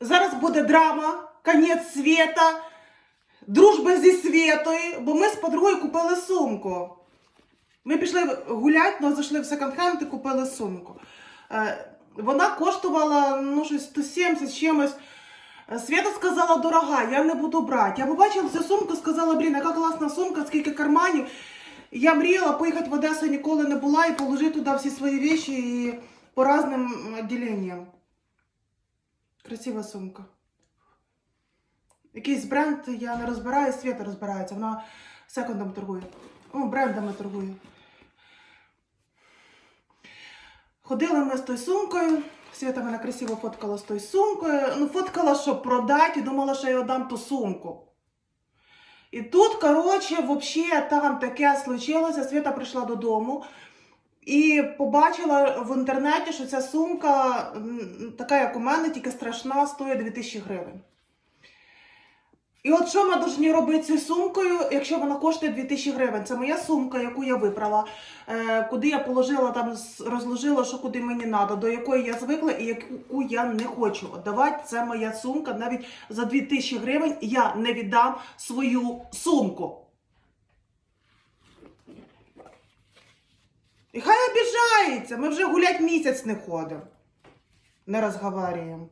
Зараз буде драма, конець світа, дружба зі світою, бо ми з подругою купили сумку. Ми пішли гуляти, але зайшли в секонд-хенд і купили сумку. Е, Вона коштувала ну, щось 170 чимось. Е, Свята сказала, дорога, я не буду брати. Я побачила цю сумку, сказала, блін, яка класна сумка, скільки карманів. Я мріяла поїхати в Одесу, ніколи не була, і положити туди всі свої речі і по різним відділенням. Красива сумка. Якийсь бренд, я не розбираю, Свята розбирається, вона секондом торгує. О, брендами торгує. Ходили ми з тою сумкою. Свята мене красиво фоткала з тою сумкою. Ну, фоткала, щоб продати, і думала, що я дам ту сумку. І тут, коротше, взагалі там таке случилося. Свята прийшла додому і побачила в інтернеті, що ця сумка, така як у мене, тільки страшна, стоїть 2000 гривень. І от що ми повинні робити з сумкою, якщо вона коштує 2000 гривень? Це моя сумка, яку я вибрала, е, куди я положила, там розложила, що куди мені треба, до якої я звикла і яку я не хочу віддавати. Це моя сумка. Навіть за 2000 гривень я не віддам свою сумку. І хай обіжається, ми вже гулять місяць не ходимо. Не розговорюємо.